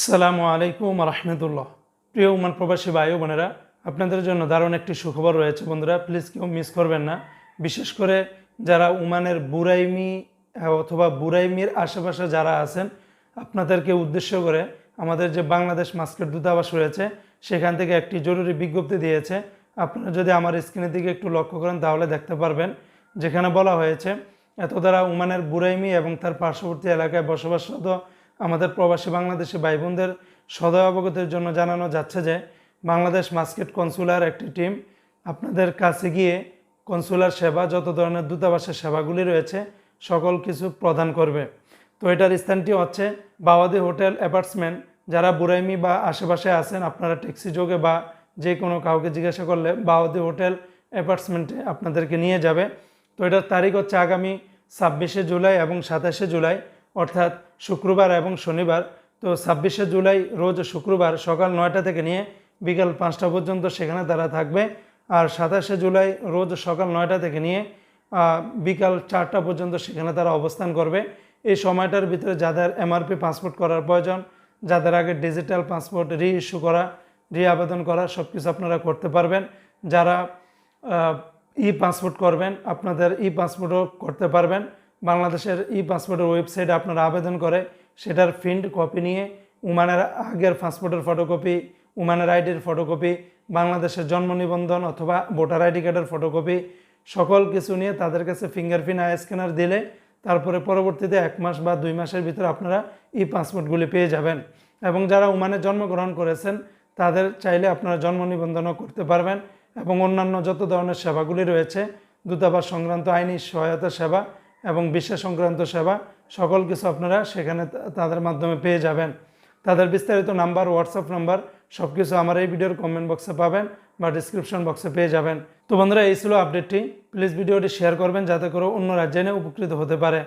আসসালামু আলাইকুম রহমতুল্লাহ প্রিয় উমান প্রবাসী ভাই বোনেরা, আপনাদের জন্য দারুণ একটি সুখবর রয়েছে বন্ধুরা। প্লিজ কেউ মিস করবেন না। বিশেষ করে যারা উমানের বুরাইমি, অথবা বুরাইমির আশেপাশে যারা আছেন, আপনাদেরকে উদ্দেশ্য করে আমাদের যে বাংলাদেশ মাস্কেট দূতাবাস রয়েছে, সেখান থেকে একটি জরুরি বিজ্ঞপ্তি দিয়েছে। আপনারা যদি আমার স্ক্রিনের দিকে একটু লক্ষ্য করেন, তাহলে দেখতে পারবেন। যেখানে বলা হয়েছে এত দ্বারা উমানের বুরাইমি এবং তার পার্শ্ববর্তী এলাকায় বসবাসরত আমাদের প্রবাসী বাংলাদেশি ভাই বোনদের সদয় অবগতির জন্য জানানো যাচ্ছে যে, বাংলাদেশ মাস্কেট কনসুলার একটি টিম আপনাদের কাছে গিয়ে কনসুলার সেবা, যত ধরনের দূতাবাসের সেবাগুলি রয়েছে, সকল কিছু প্রদান করবে। তো এটার স্থানটি হচ্ছে বাওয়াদি হোটেল অ্যাপার্টসমেন্ট। যারা বুরাইমি বা আশেপাশে আছেন, আপনারা ট্যাক্সি যোগে বা যে কোনো কাউকে জিজ্ঞাসা করলে বাওয়াদি হোটেল অ্যাপার্টসমেন্টে আপনাদেরকে নিয়ে যাবে। তো এটার তারিখ হচ্ছে আগামী ছাব্বিশে জুলাই এবং সাতাশে জুলাই। অর্থাৎ শুক্রবার এবং শনিবার। তো ছাব্বিশে জুলাই রোজ শুক্রবার সকাল নয়টা থেকে নিয়ে বিকাল পাঁচটা পর্যন্ত সেখানে তারা থাকবে। আর সাতাশে জুলাই রোজ সকাল নয়টা থেকে নিয়ে বিকাল চারটা পর্যন্ত সেখানে তারা অবস্থান করবে। এই সময়টার ভিতরে যাদের এমআরপি পাসপোর্ট করার প্রয়োজন, যাদের আগে ডিজিটাল পাসপোর্ট রি ইস্যু করা রি আবেদন করা সব কিছু আপনারা করতে পারবেন। যারা ই পাসপোর্ট করবেন, আপনাদের ই পাসপোর্টও করতে পারবেন। বাংলাদেশের ই পাসপোর্টের ওয়েবসাইটে আপনারা আবেদন করে, সেটার প্রিন্ট কপি নিয়ে উমানের আগের পাসপোর্টের ফটোকপি উমানের আইডির ফটোকপি বাংলাদেশের জন্ম নিবন্ধন অথবা ভোটার আইডি কার্ডের ফটোকপি সকল কিছু নিয়ে তাদের কাছে ফিঙ্গারপ্রিন্ট আই স্ক্যানার দিলে তারপরে পরবর্তীতে এক মাস বা দুই মাসের ভিতরে আপনারা ই পাসপোর্টগুলি পেয়ে যাবেন। এবং যারা উমানে জন্মগ্রহণ করেছেন, তাদের চাইলে আপনারা জন্ম নিবন্ধনও করতে পারবেন এবং অন্যান্য যত ধরনের সেবাগুলি রয়েছে, দূতাবাস সংক্রান্ত আইনি সহায়তা সেবা এবং বিশ্ব সংক্রান্ত সেবা সকল কিছু আপনারা সেখানে তাদের মাধ্যমে পেয়ে যাবেন। তাদের বিস্তারিত নাম্বার হোয়াটসঅ্যাপ নাম্বার সব কিছু আমার এই ভিডিওর কমেন্ট বক্সে পাবেন বা ডিসক্রিপশন বক্সে পেয়ে যাবেন। তো বন্ধুরা, এই ছিল আপডেটটি প্লিজ ভিডিওটি শেয়ার করবেন যাতে করে অন্যরা জেনে উপকৃত হতে পারে।